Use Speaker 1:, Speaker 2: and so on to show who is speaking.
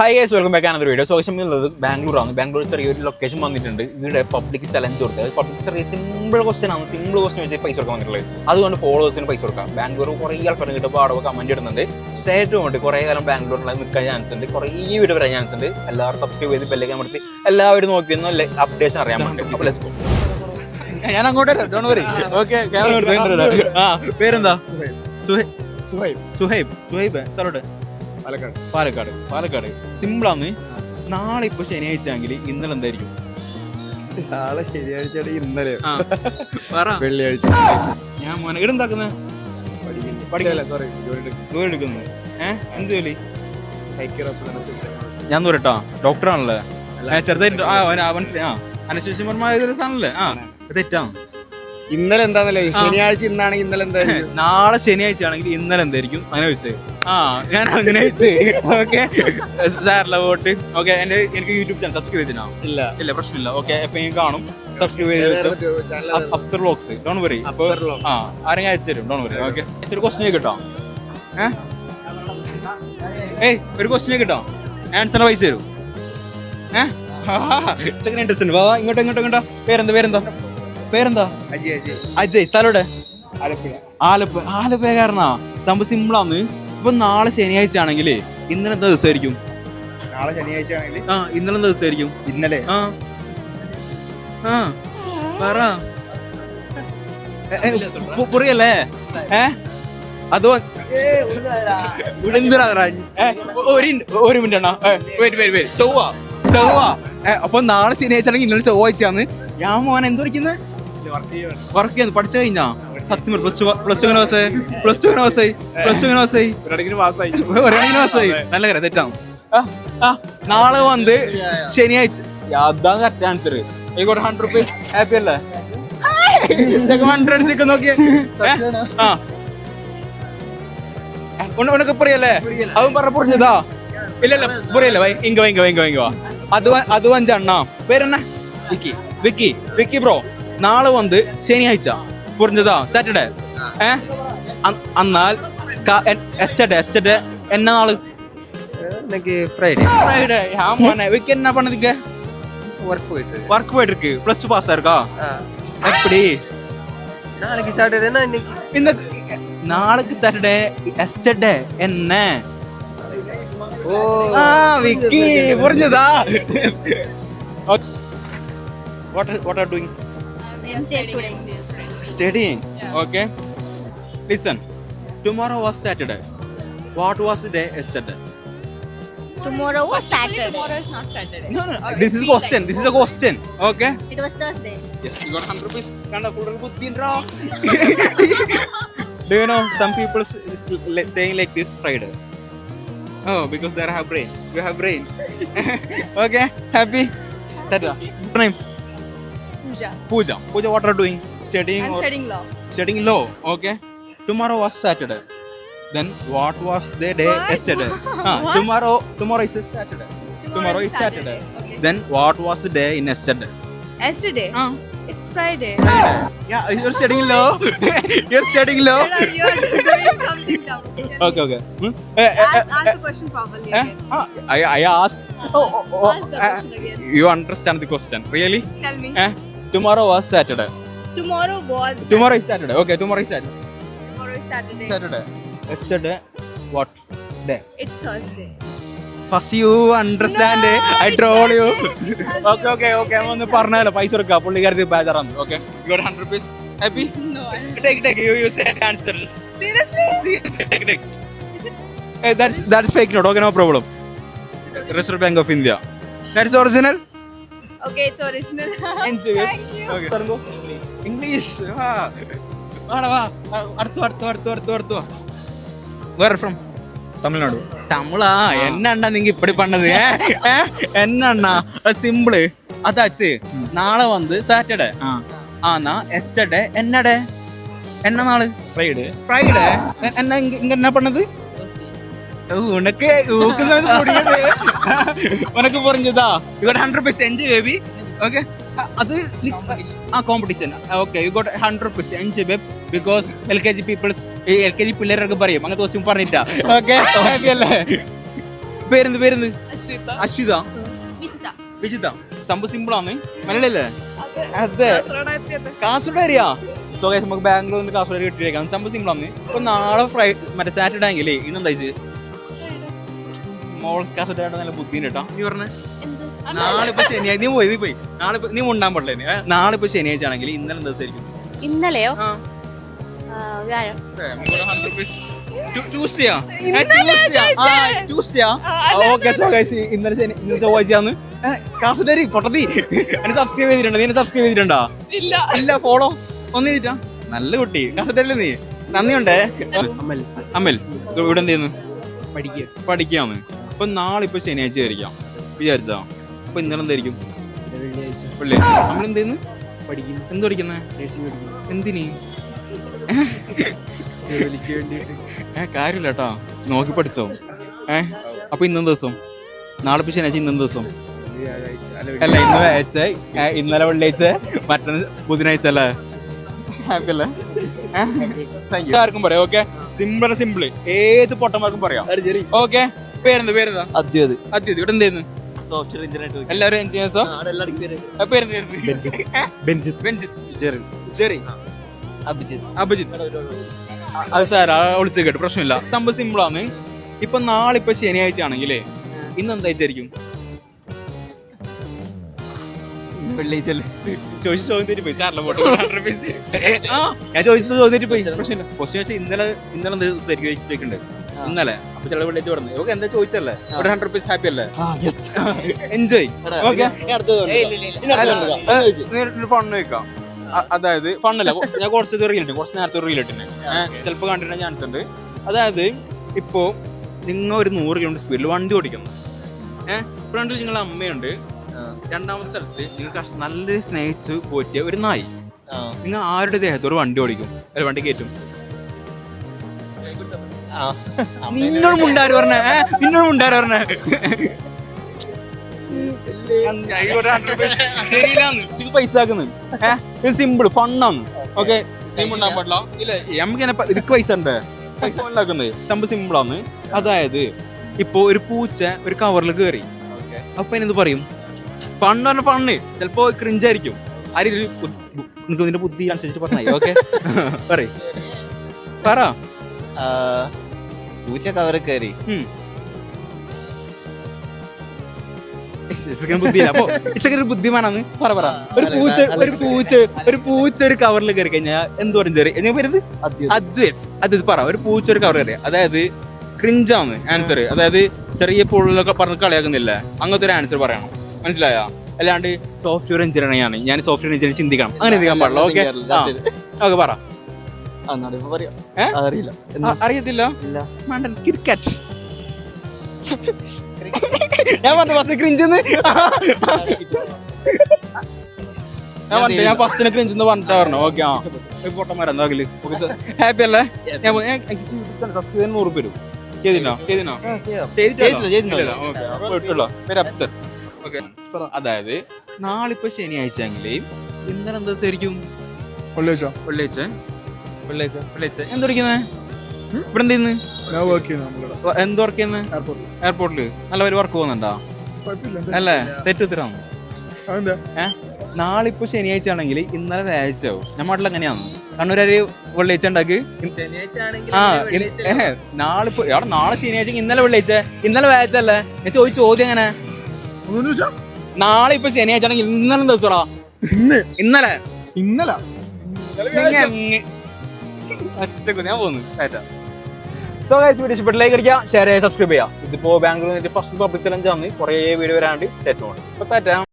Speaker 1: Hi guys welcome back Ananda video social ഉള്ളത് ബാംഗ്ലൂർ ആണ് ബാംഗ്ലൂർ ചെറിയൊരു ലൊക്കേഷൻ വന്നിട്ടുണ്ട്. ഇവിടെ പബ്ലിക് ചലഞ്ച് കൊടുത്തത്. പബ്ലിക് ചെറിയ സിമ്പിൾ ക്വസ്റ്റൻ ആണ്. സിമ്പിൾ ക്വസ്റ്റൻ വെച്ച് പൈസ കൊടുക്കാൻ വന്നിട്ടുള്ളത്. അതുകൊണ്ട് ഫോളോവേഴ്സിന് പൈസ കൊടുക്കാം. ബാംഗ്ലൂർ കുറേ ആൾക്കാർ കിട്ടുമ്പോൾ അവിടെ കമന്റ് ഇടുന്നുണ്ട് സ്റ്റേറ്റ് കൊണ്ട് കുറേ കാലം ബാംഗ്ലൂരിൽ നിൽക്കാൻ ചാൻസ് ഉണ്ട്. കുറേ വീഡിയോ വരാൻ ചാൻസ് ഉണ്ട്. എല്ലാവരും സബ്സ്ക്രൈബ് ചെയ്ത് ബെല്ലേക്ക് അമർത്തി എല്ലാവരും നോക്കിയെന്ന് അപ്ഡേഷൻ അറിയാൻ വേണ്ടി. അപ്പോൾ let's go. ഞാൻ അങ്ങോട്ട് പേരെന്താ? സുഹൈബ്.
Speaker 2: സുഹൈബ്.
Speaker 1: സുഹൈബ്. സുഹൈബ്. സ്ഥലോട്ട്
Speaker 2: പാലക്കാട്.
Speaker 1: പാലക്കാട് പാലക്കാട്. സിമ്പിളാന്ന്. നാളെ ഇപ്പൊ ശനിയാഴ്ച ആണെങ്കിൽ ഇന്നലെ എന്തായിരിക്കും?
Speaker 2: നാളെ ശനിയാഴ്ച ഇന്നലെ
Speaker 1: ആ, പറ.
Speaker 2: വെള്ളിയാഴ്ച.
Speaker 1: ഞാൻ മോനെ
Speaker 2: ജോലി എടുക്കുന്നു.
Speaker 1: ഏഹ് എന്ത് ജോലി? ഞാൻ പറയട്ടോ ഡോക്ടറാണല്ലേ? ചെറുതായിട്ട് ആ ആ, മനസ്സിലായി. ആ സാധനല്ലേ? ആ ഇത് തെറ്റാണ്
Speaker 2: ഇന്നലെ എന്താന്നല്ലേ? ശനിയാഴ്ച ഇന്നാണെങ്കിൽ ഇന്നലെ എന്തായിരിക്കും
Speaker 1: നാളെ ശനിയാഴ്ച ആണെങ്കിൽ ഇന്നലെ എന്തായിരിക്കും? അങ്ങനെ ചോദിച്ചത് ആ ഞാൻ അങ്ങനെ ചോദിച്ചത് ഓക്കെ. സാറില്ല വോട്ട്. ഓക്കെ എന്റെ എനിക്ക് യൂട്യൂബ് ചാനൽ സബ്സ്ക്രൈബ് ചെയ്തിനാ
Speaker 2: ഇല്ല.
Speaker 1: ഇല്ല പ്രശ്നമില്ല. ഓക്കെ അപ്പൊ ഞാൻ കാണും. സബ്സ്ക്രൈബ് ചെയ്ത് വെച്ചോ. അപ്തർ വ്ലോഗ്സ് ഡോൺ വറി അപ്പൊ. ആ ആരെങ്കിലും അയച്ചു തരും. Don't worry okay. ഒരു ക്വസ്റ്റ്യൻ കിട്ടോ ഏയ് ഒരു ക്വസ്റ്റ്യൻ കിട്ടോ ആൻസർ പൈസ തരും. ഏഹ് ചെക്കൻ ഇൻട്രസ്റ്റ് ഉണ്ട്. വാ വാ, ഇങ്ങോട്ടോ ഇങ്ങോട്ടോ ഇങ്ങോട്ടോ. പേരെന്താ പേരെന്താ? പേരെന്താ?
Speaker 2: അജയ് അജയ്.
Speaker 1: അജയ് സ്ഥലോടെ
Speaker 2: ആലപ്പുഴ.
Speaker 1: ആലപ്പ ആലപ്പുഴ കാരണാ സംഭവം സിമ്പിളാന്ന് ഇപ്പൊ നാളെ ശനിയാഴ്ച ആണെങ്കിൽ ഇന്നലെ എന്താ ദിവസമായിരിക്കും?
Speaker 2: നാളെ ശനിയാഴ്ച ആണെങ്കിൽ
Speaker 1: ആ ഇന്നലെ എന്താ ദിവസമായിരിക്കും?
Speaker 2: ഇന്നലെ.
Speaker 1: ആ. ആ. പറ. പുറിയല്ലേ? ഏ? അതോ ഒരു മിനിറ്റ് അണ്ണാ. wait, wait, wait. ചൊവ്വ ചൊവ്വ. അപ്പൊ നാളെ ശനിയാഴ്ച ആണെങ്കിൽ ഇന്നലെ ചൊവ്വാഴ്ചയാണ് ഞാൻ മോനെ എന്തോ വർക്ക് ചെയ്യുന്നു പഠിച്ചു കഴിഞ്ഞാ? സത്യം പ്ലസ് ടു പ്ലസ് ടു എങ്ങനെ പാസ്സായി പ്ലസ് ടു എങ്ങനെ പാസ്സായി പ്ലസ് ടു എങ്ങനെ പാസ്സായി ഒരാണെങ്കിലും പാസ്സായി നല്ല കാര്യം തെറ്റാണ് നാളെ വന്ന് ശനിയാഴ്ച അതാണ് കറക്റ്റ് ആൻസർ ആയിക്കോട്ടെ ഹൺഡ്രഡ് റുപ്പീസ് ഹാപ്പി അല്ലേ? ഹൺഡ്രഡ് അടിച്ചൊക്കെ നോക്കിയേ? ആ. ഉനക്ക് പുറിയല്ലേ? അവൻ പറ പുറിഞ്ഞതാ? ഇല്ല ഇല്ല പുറിയല്ല വൈ ഇങ്ക വൈങ്ക വൈങ്ക വൈങ്ക വാ അത് അത് വഞ്ചണ്ണ പേരെന്ന? വിക്കി. വിക്കി വിക്കി ബ്രോ. നാളെ വന്ന് ശനിയാഴ്ച പുറിഞ്ഞതാ സാറ്റർഡേ ഏ അ- എന്നാൽ എസ്റ്റഡേ എസ്റ്റഡേ എന്ന നാള്
Speaker 3: இன்னைக்கு ஃப்ரைடே
Speaker 1: ஃப்ரைடே ஆமாண்ணே விக்கி என்ன பண்ணதுக்கு
Speaker 3: ஒர்க் போயிட்டு இருக்கு
Speaker 1: ஒர்க் போயிட்டு இருக்கு பிளஸ் டூ பாஸ் இருக்கா
Speaker 3: ஆ.
Speaker 1: எப்படி
Speaker 3: நாளைக்கு சாட்டர்டேனா இன்னைக்கு
Speaker 1: இந்த நாளைக்கு சாட்டர்டே எஸ்டர்டே என்ன
Speaker 3: ஓ
Speaker 1: ஆ விக்கி புரிஞ்சதா what what are doing
Speaker 4: MCA students.
Speaker 1: Studying? Yeah. Okay. Listen, tomorrow was Saturday. What was the day yesterday?
Speaker 4: Tomorrow was Saturday.
Speaker 5: Tomorrow is not Saturday.
Speaker 1: No, no, no. This is question. this is a question. Okay.
Speaker 4: It was Thursday.
Speaker 1: Yes, you got 100 rupees. Kanda kudal buddhin. Do you know some people saying like this Friday? Oh, because they have brain. You have brain. okay, happy. Tada. Name.
Speaker 5: Pooja.
Speaker 1: Pooja. Pooja, what are you doing? Studying
Speaker 5: I'm
Speaker 1: or
Speaker 5: studying law.
Speaker 1: studying law? Okay. Tomorrow was Saturday. Then what was the day
Speaker 5: What?
Speaker 1: yesterday? Ah, tomorrow. Tomorrow is Saturday. Tomorrow tomorrow is Saturday. Saturday.
Speaker 5: Okay.
Speaker 1: Then what was the day in yesterday?
Speaker 5: Yesterday.
Speaker 1: Uh.
Speaker 5: It's Friday.
Speaker 1: Yeah, you're studying law. you're studying law.
Speaker 5: You're, doing something dumb.
Speaker 1: Okay, okay. Hmm? Eh, eh,
Speaker 5: Ask,
Speaker 1: eh,
Speaker 5: ask
Speaker 1: eh,
Speaker 5: the question properly
Speaker 1: eh,
Speaker 5: again.
Speaker 1: ah, I, I asked. Oh, oh, oh,
Speaker 5: Ask the
Speaker 1: eh,
Speaker 5: question again.
Speaker 1: you understand the question, really?
Speaker 5: Tell me.
Speaker 1: Eh? Tomorrow was Saturday.
Speaker 5: Tomorrow was.
Speaker 1: Tomorrow is Saturday. Okay, tomorrow is Saturday.
Speaker 5: Tomorrow is Saturday.
Speaker 1: Saturday. Yesterday, what day?
Speaker 5: It's Thursday.
Speaker 1: First you understand.
Speaker 5: No,
Speaker 1: I
Speaker 5: it's
Speaker 1: told you.
Speaker 5: okay, okay. Thursday.
Speaker 1: Okay okay okay ഒന്ന് പറഞ്ഞല്ലോ പൈസ കൊടുക്കുക പുള്ളിക്കാരത്തി ബേജാറാണ് okay you got
Speaker 5: hundred rupees happy.
Speaker 1: Take take you you say answer
Speaker 5: Seriously?
Speaker 1: Take take Hey, that's that's fake note. Okay, no problem. Reserve Bank of India. That's original.
Speaker 5: Okay, it's original.
Speaker 1: Enjoy it.
Speaker 5: Thank you.
Speaker 1: Okay. Tarungo. English. English. Va. വാടാ വാ. അടുത്തു അടുത്തു അടുത്തു അടുത്തു അടുത്തു. Where from Tamil Nadu. തമിഴാ? എന്നണ്ണ നിങ്ങ ഇപ്പടി പണ്ണത് എന്നണ്ണ? സിമ്പിൾ അതാച്ച് നാളെ വന്ന് സാറ്റർഡേ ആന്നാ എസ്റ്റർഡേ എന്നടെ? എന്ന
Speaker 2: നാൾ?
Speaker 1: ഫ്രൈഡേ ഫ്രൈഡേ എന്നാ ഇങ്ങ എന്നാ പണ്ണത് ഉണക്ക് ഊക്കുന്ന ഉനക്ക് പറഞ്ഞതാ. You got hundred piece enjoy baby okay അത് ആ competition okay you got hundred piece enjoy babe because L K G peoples L K G പിള്ളേരൊക്കെ പറയും അങ്ങനത്തെ ദിവസം പറഞ്ഞിട്ടാ. ഓക്കെ അല്ലേ? പേരെന്ത് പേരെന്ത്? അശ്വിത. വിജിത. സംഭവം സിമ്പിൾ ആണ്. മലയാളല്ലേ അതെ.
Speaker 5: കാസർഗോഡ്
Speaker 1: അറിയാ സോ നമുക്ക് ബാംഗ്ലൂർ നിന്ന് കാസർഗോഡ് കിട്ടിയേക്കാം സംഭവം സിമ്പിൾ ആണ്. ഇപ്പൊ നാളെ ഫ്രൈ മറ്റേ സാറ്റർഡേ ആണെങ്കിലേ ഇന്നെന്താ നല്ല ബുദ്ധിയുണ്ട് കേട്ടോ. നീ പറഞ്ഞേ? നാളെ ഇപ്പൊ ശനിയാഴ്ച നീ പോയി നീ പോയി. നാളെ ഇപ്പൊ നീ മുണ്ടാൻ പാടില്ലേ? നാളെ ഇപ്പൊ ശനിയാഴ്ച ആണെങ്കിൽ ഇന്നലെ ദിവസമായിരിക്കും?
Speaker 4: ഇന്നലെയോ?
Speaker 1: ആ.
Speaker 4: ആ, വ്യാഴം.
Speaker 1: ട്യൂസ്ഡേയാ ട്യൂസ്ഡേയാ ഓക്കെ സോ ഗൈസ് ഇന്നലെ ശനി ഇന്നലെ ചൊവ്വാഴ്ചയാന്ന്. കാസർഗോഡ് പൊട്ടത്തി. എന്നെ സബ്സ്ക്രൈബ് ചെയ്തിട്ടുണ്ടോ? നീ എന്നെ സബ്സ്ക്രൈബ് ചെയ്തിട്ടുണ്ടോ?
Speaker 5: ഇല്ല.
Speaker 1: ഇല്ല ഫോളോ ഒന്ന് ചെയ്തിട്ടാ? നല്ല കുട്ടി. കാസർഗോഡല്ലേ നീ. നന്ദിയുണ്ടേ.
Speaker 2: അമൽ
Speaker 1: അമ്മൽ. ഇവിടെ എന്ത് ചെയ്യുന്നു
Speaker 2: പഠിക്കുക
Speaker 1: പഠിക്കാന്ന്. അപ്പൊ നാളെ ഇപ്പൊ ശനിയാഴ്ച ആയിരിക്കാം വിചാരിച്ചോ അപ്പൊ ഇന്നലെ എന്തായിരിക്കും?
Speaker 2: വെള്ളിയാഴ്ച.
Speaker 1: നമ്മൾ എന്തേന്ന്?
Speaker 2: പഠിക്കുന്നു
Speaker 1: എന്ത് പഠിക്കുന്നേ? എന്തിനീ? ഏ കാര്യമില്ല കേട്ടോ നോക്കി പഠിച്ചോ. ഏ അപ്പൊ ഇന്നും ദിവസം? നാളെ ഇപ്പൊ ശനിയാഴ്ച ഇന്നും ദിവസം?
Speaker 2: അല്ല
Speaker 1: ഇന്ന് വ്യാഴ്ച ഇന്നലെ വെള്ളിയാഴ്ച. മറ്റന്ന് ബുധനാഴ്ച അല്ലേ? ഹാപ്പി അല്ലേ? ആർക്കും പറയാം ഓക്കെ സിമ്പിൾ സിമ്പിൾ ഏത് പൊട്ടന്മാർക്കും പറയാം. ഓക്കെ പേരെന്ത് പേരെന്താ?
Speaker 2: അദ്വൈത്.
Speaker 1: അദ്യത് ഇവിടെ എന്തേന്ന്
Speaker 2: സോഫ്റ്റ്വെയർ എഞ്ചിനീയർ
Speaker 1: എല്ലാവരും ജെറി
Speaker 3: അഭിജിത്ത്.
Speaker 1: അത് സാർ ഒളിച്ചു കേട്ടു പ്രശ്നമില്ല. സംഭവം സിമ്പിൾ ആണ്. ഇപ്പൊ നാളെ ഇപ്പൊ ശനിയാഴ്ച ആണെങ്കിലേ ഇന്ന് എന്താ
Speaker 2: വിചാരിക്കും?
Speaker 1: ചോദിച്ച ചോദ്യം പോയി. സാറിലെ പോട്ടെ ആ ഞാൻ ചോദിച്ച ചോദ്യം പോയി. പ്രശ്നമില്ല. ക്വസ്റ്റ്യൻ വെച്ചാൽ ഇന്നലെ ഇന്നലെ എന്ത് ദിവസമായിരിക്കും ചോദിക്കണ്ടേ? ഇന്നലെ. അപ്പൊ ചില വെള്ളിയാഴ്ച പറഞ്ഞു ഇവക്ക് എന്താ ചോദിച്ചല്ലേ? ഒരു ഹൺഡ്രഡ് റുപ്പീസ് ഹാപ്പി അല്ലേ? എൻജോയ് ഓക്കെ ഫണ്ട് വെക്കാം. അതായത് ഫണ്ണല്ല ഞാൻ കുറച്ച് റീലിട്ട് കുറച്ച് നേരത്തെ റീൽ ചിലപ്പോ ചിലപ്പോൾ കണ്ടിട്ട് ചാൻസ് ഉണ്ട്. അതായത് ഇപ്പോ നിങ്ങൾ ഒരു നൂറ് കിലോമീറ്റർ സ്പീഡിൽ വണ്ടി ഓടിക്കുന്നു. ഏഹ് ഫ്രണ്ടിൽ നിങ്ങളുടെ അമ്മയുണ്ട്. രണ്ടാമത്തെ സ്ഥലത്ത് നിങ്ങൾ നല്ല സ്നേഹിച്ച് പോറ്റിയ ഒരു നായി. നിങ്ങൾ ആരുടെ ദേഹത്തോട് ഒരു വണ്ടി ഓടിക്കും? അല്ല വണ്ടി കയറ്റും. നിന്നോട് മുണ്ടാര് പറഞ്ഞ നിന്നോട് മുണ്ടാര് പറഞ്ഞ. പൈസ ആക്കുന്നത് സിമ്പിൾ ഫണ്ണാണ് ഓക്കെ നീ മുണ്ടാൻ പാടില്ല. ഇല്ല? നമുക്ക് ഇതിക്ക് പൈസ ഉണ്ട്? പൈസ ഉണ്ടാക്കുന്നത് സംഭവം സിമ്പിളാണ് അതായത് ഇപ്പൊ ഒരു പൂച്ച ഒരു കവറിൽ കയറി അപ്പൊ എന്ത് പറയും? ഫണ്ണ് പറഞ്ഞ ഫണ്ണ് ചിലപ്പോ ക്രിഞ്ചായിരിക്കും ആരും നിനക്ക് നിന്റെ ബുദ്ധി അനുസരിച്ചിട്ട് പറഞ്ഞായി ഓക്കെ പറയ്. പറ.
Speaker 3: പൂച്ച കവറ് കയറി
Speaker 1: ഇച്ചക്കൊരു ബുദ്ധിമാനാണ് പറ പറ. ഒരു പൂച്ച ഒരു പൂച്ച ഒരു പൂച്ച ഒരു കവറിൽ കയറി കഴിഞ്ഞാൽ എന്ത് പറയും ചെറിയ എങ്ങനെ വരുന്നത് അദ്വൈത്. അദ്വൈത്. പറ. ഒരു പൂച്ച ഒരു കവർ കയറി അതായത് ക്രിഞ്ചാണ് ആൻസർ അതായത് ചെറിയ പുള്ളിലൊക്കെ പറഞ്ഞ് കളിയാക്കുന്നില്ല? അങ്ങനത്തെ ഒരു ആൻസർ പറയണം. മനസ്സിലായോ? അല്ലാണ്ട് സോഫ്റ്റ്വെയർ എഞ്ചിനീയറിംഗ് ആണ്. ഞാൻ സോഫ്റ്റ്വെയർ എഞ്ചിനീയർ ചിന്തിക്കണം. അങ്ങനെ ചിന്തിക്കാൻ പാടില്ല ഓക്കെ ഓക്കെ പറ. അറിയത്തില്ല.
Speaker 2: ഇല്ല.
Speaker 1: മണ്ടൻ ക്രിക്കറ്റ് ഞാൻ പറഞ്ഞു ഫസ്റ്റ് ക്രിഞ്ചെന്ന് ഞാൻ പറഞ്ഞു ഞാൻ ഫസ്റ്റിനെ ക്രിഞ്ചെന്ന് പറഞ്ഞിട്ടാ പറഞ്ഞു. ഓക്കെ ആ. പൊട്ടന്മാരാ എന്താകിൽ ഹാപ്പി അല്ലേ? ഞാൻ സബ്സ്ക്രൈബ് ചെയ്യാൻ നൂറ് പേരും. ചെയ്തില്ല ചെയ്തിനോ
Speaker 2: ചെയ്തില്ല, ചെയ്തില്ല.
Speaker 1: പേര് അബ്ദർ ഓക്കെ അതായത് നാളിപ്പോ ശനിയാഴ്ച എങ്കിലേ ഇന്നലെ എന്താ ശരിക്കും
Speaker 2: വെള്ളിയാഴ്ച.
Speaker 1: വെള്ളിയാഴ്ച.
Speaker 2: വെള്ളിയാഴ്ച.
Speaker 1: വെള്ളിയാഴ്ച. എന്ത് പഠിക്കുന്നേ? ഇവിടെ എന്ത് ചെയ്യുന്നു?
Speaker 2: വർക്ക് ചെയ്യുന്നു നമ്മളിവിടെ
Speaker 1: എന്ത് വർക്ക് ചെയ്യുന്നത്
Speaker 2: എയർപോർട്ടിൽ
Speaker 1: നല്ല ഒരു വർക്ക് പോകുന്നുണ്ടോ? അല്ലേ? തെറ്റുത്തരാണ്
Speaker 2: അതെന്താ?
Speaker 1: ഏഹ് നാളിപ്പോ ശനിയാഴ്ച ആണെങ്കിൽ ഇന്നലെ വ്യാഴ്ച ആവും നമ്മുടെ എങ്ങനെയാന്ന്? കണ്ണൂരാര് വെള്ളിയാഴ്ച ഉണ്ടാക്കി? ആ നാളിപ്പോ അവിടെ നാളെ ശനിയാഴ്ച ഇന്നലെ വെള്ളിയാഴ്ച. ഇന്നലെ വ്യാഴ്ച അല്ലേ? ഞാൻ ചോദിച്ച ചോദ്യം എങ്ങനെ? നാളെ ഇപ്പൊ ശനിയാഴ്ച ആണെങ്കിൽ ഇന്നലെ ദിവസം
Speaker 2: ഇന്ന്.
Speaker 1: ഇന്നലെ.
Speaker 2: ഇന്നല.
Speaker 1: ഒറ്റയ്ക്ക് ഞാൻ പോകുന്നു സോ ഗൈസ് വീഡിയോ ഇഷ്ടപ്പെട്ട ലൈക്ക് അടിക്കുക ഷെയർ ചെയ്യുക സബ്സ്ക്രൈബ് ചെയ്യുക. ഇതിപ്പോ ബാംഗ്ലൂർ ഫസ്റ്റ് പബ്ലിക് ചലഞ്ച് ആണ്. കുറേ വീഡിയോ വരാണ്ട് ടെറ്റോ ഉണ്ട് അപ്പൊ താറ്റാ.